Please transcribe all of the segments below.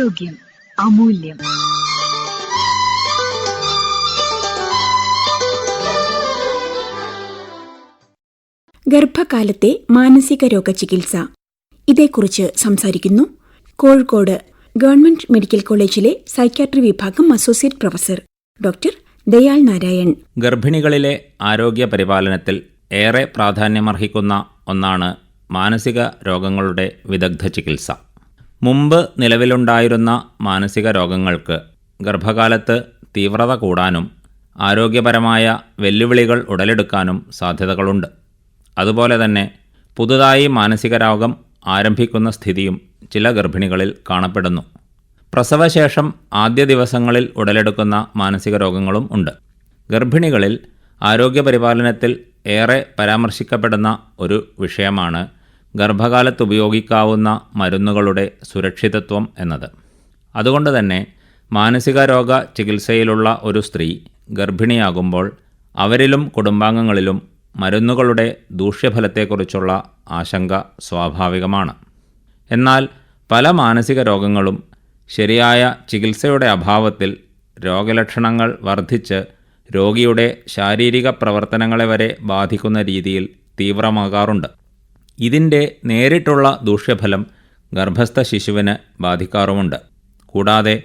ആരോഗ്യം അമൂല്യം. ഗർഭകാലത്തെ മാനസിക രോഗ ചികിത്സ ഇതേക്കുറിച്ച് സംസാരിക്കുന്നു കോഴിക്കോട് ഗവൺമെന്റ് മെഡിക്കൽ കോളേജിലെ സൈക്യാട്രി വിഭാഗം associate professor doctor Dayal Narayan. ഗർഭിണികളിലെ ആരോഗ്യ പരിപാലനത്തിൽ ഏറെ പ്രാധാന്യമർഹിക്കുന്ന ഒന്നാണ് മാനസിക രോഗങ്ങളുടെ വിദഗ്ധ ചികിത്സ. മുമ്പ് നിലവിലുണ്ടായിരുന്ന മാനസിക രോഗങ്ങൾക്ക് ഗർഭകാലത്ത് തീവ്രത കൂടാനും ആരോഗ്യപരമായ വെല്ലുവിളികൾ ഉടലെടുക്കാനും സാധ്യതകളുണ്ട്. അതുപോലെ തന്നെ പുതുതായി മാനസിക രോഗം ആരംഭിക്കുന്ന സ്ഥിതിയും ചില ഗർഭിണികളിൽ കാണപ്പെടുന്നു. പ്രസവശേഷം ആദ്യ ദിവസങ്ങളിൽ ഉടലെടുക്കുന്ന മാനസിക രോഗങ്ങളും ഉണ്ട്. ഗർഭിണികളിൽ ആരോഗ്യപരിപാലനത്തിൽ ഏറെ പരാമർശിക്കപ്പെടുന്ന ഒരു വിഷയമാണ് ഗർഭകാലത്ത് ഉപയോഗിക്കാവുന്ന മരുന്നുകളുടെ സുരക്ഷിതത്വം എന്നത്. അതുകൊണ്ട് തന്നെ മാനസിക രോഗ ചികിത്സയിലുള്ള ഒരു സ്ത്രീ ഗർഭിണിയാകുമ്പോൾ അവരിലും കുടുംബാംഗങ്ങളിലും മരുന്നുകളുടെ ദൂഷ്യഫലത്തെക്കുറിച്ചുള്ള ആശങ്ക സ്വാഭാവികമാണ്. എന്നാൽ പല മാനസിക രോഗങ്ങളും ശരിയായ ചികിത്സയുടെ അഭാവത്തിൽ രോഗലക്ഷണങ്ങൾ വർദ്ധിച്ച് രോഗിയുടെ ശാരീരിക പ്രവർത്തനങ്ങളെ വരെ ബാധിക്കുന്ന രീതിയിൽ തീവ്രമാകാറുണ്ട്. ഇതിന്റെ നേരിട്ടുള്ള ദൂഷ്യഫലം ഗർഭസ്ഥ ശിശുവിന് ബാധിക്കാറുമുണ്ട്. കൂടാതെ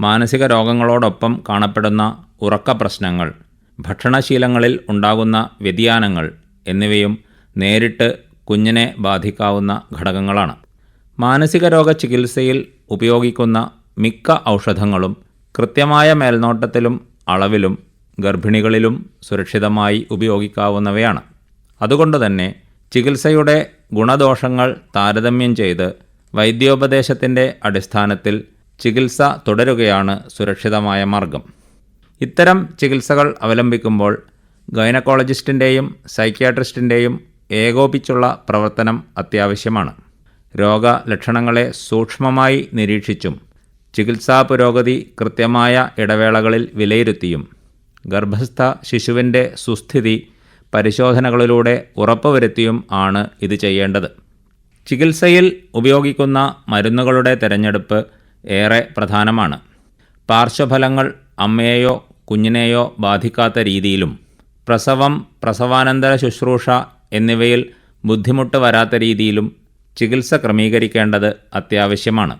മാനസിക രോഗങ്ങളോടൊപ്പം കാണപ്പെടുന്ന ഉറക്ക പ്രശ്നങ്ങൾ ഭക്ഷണശീലങ്ങളിൽ ഉണ്ടാകുന്ന വ്യതിയാനങ്ങൾ എന്നിവയും നേരിട്ട് കുഞ്ഞിനെ ബാധിക്കാവുന്ന ഘടകങ്ങളാണ്. മാനസിക രോഗ ചികിത്സയിൽ ഉപയോഗിക്കുന്ന മിക്ക ഔഷധങ്ങളും കൃത്യമായ മേൽനോട്ടത്തിലും അളവിലും ഗർഭിണികളിലും സുരക്ഷിതമായി ഉപയോഗിക്കാവുന്നവയാണ്. അതുകൊണ്ട് തന്നെ ചികിത്സയുടെ ഗുണദോഷങ്ങൾ താരതമ്യം ചെയ്ത് വൈദ്യോപദേശത്തിന്റെ അടിസ്ഥാനത്തിൽ ചികിത്സ തുടരുകയാണ് സുരക്ഷിതമായ മാർഗം. ഇത്തരം ചികിത്സകൾ അവലംബിക്കുമ്പോൾ ഗൈനക്കോളജിസ്റ്റിന്റെയും സൈക്യാട്രിസ്റ്റിന്റെയും ഏകോപിച്ചുള്ള പ്രവർത്തനം അത്യാവശ്യമാണ്. രോഗലക്ഷണങ്ങളെ സൂക്ഷ്മമായി നിരീക്ഷിച്ചും ചികിത്സാ പുരോഗതി കൃത്യമായ ഇടവേളകളിൽ വിലയിരുത്തിയും ഗർഭസ്ഥ ശിശുവിന്റെ സുസ്ഥിതി പരിശോധനകളിലൂടെ ഉറപ്പുവരുത്തിയും ആണ് ഇത് ചെയ്യേണ്ടത്. ചികിത്സയിൽ ഉപയോഗിക്കുന്ന മരുന്നുകളുടെ തിരഞ്ഞെടുപ്പ് ഏറെ പ്രധാനമാണ്. പാർശ്വഫലങ്ങൾ അമ്മയെയോ കുഞ്ഞിനെയോ ബാധിക്കാത്ത രീതിയിലും പ്രസവം പ്രസവാനന്തര ശുശ്രൂഷ എന്നിവയിൽ ബുദ്ധിമുട്ട് വരാത്ത രീതിയിലും ചികിത്സ ക്രമീകരിക്കേണ്ടത് അത്യാവശ്യമാണ്.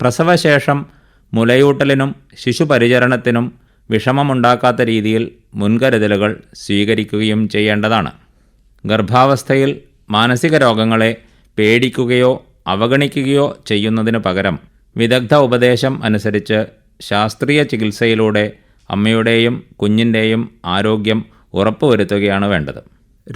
പ്രസവശേഷം മുലയൂട്ടലിനും ശിശുപരിചരണത്തിനും വിഷമമുണ്ടാക്കാത്ത രീതിയിൽ മുൻകരുതലുകൾ സ്വീകരിക്കുകയും ചെയ്യേണ്ടതാണ്. ഗർഭാവസ്ഥയിൽ മാനസിക രോഗങ്ങളെ പേടിക്കുകയോ അവഗണിക്കുകയോ ചെയ്യുന്നതിനു പകരം വിദഗ്ധ ഉപദേശം അനുസരിച്ച് ശാസ്ത്രീയ ചികിത്സയിലൂടെ അമ്മയുടെയും കുഞ്ഞിന്റെയും ആരോഗ്യം ഉറപ്പുവരുത്തുകയാണ് വേണ്ടത്.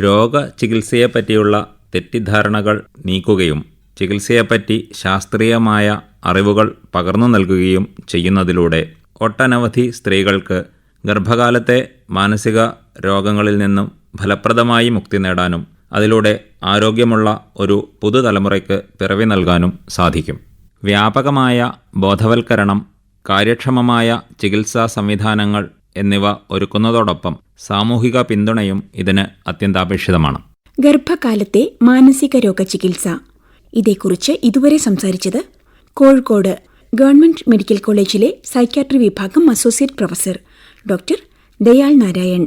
രോഗചികിത്സയെപ്പറ്റിയുള്ള തെറ്റിദ്ധാരണകൾ നീക്കുകയും ചികിത്സയെപ്പറ്റി ശാസ്ത്രീയമായ അറിവുകൾ പകർന്നു നൽകുകയും ചെയ്യുന്നതിലൂടെ ഒട്ടനവധി സ്ത്രീകൾക്ക് ഗർഭകാലത്തെ മാനസിക രോഗങ്ങളിൽ നിന്നും ഫലപ്രദമായി മുക്തി നേടാനും അതിലൂടെ ആരോഗ്യമുള്ള ഒരു പുതുതലമുറയ്ക്ക് പിറവി നൽകാനും സാധിക്കും. വ്യാപകമായ ബോധവൽക്കരണം കാര്യക്ഷമമായ ചികിത്സാ സംവിധാനങ്ങൾ എന്നിവ ഒരുക്കുന്നതോടൊപ്പം സാമൂഹിക പിന്തുണയും ഇതിന് അത്യന്താപേക്ഷിതമാണ്. ഗർഭകാലത്തെ മാനസിക രോഗ ചികിത്സ. ഇതേക്കുറിച്ച് ഇതുവരെ സംസാരിച്ചത് കോഴിക്കോട് ഗവൺമെന്റ് മെഡിക്കൽ കോളേജിലെ സൈക്യാട്രി വിഭാഗം associate professor doctor Dayal Narayan.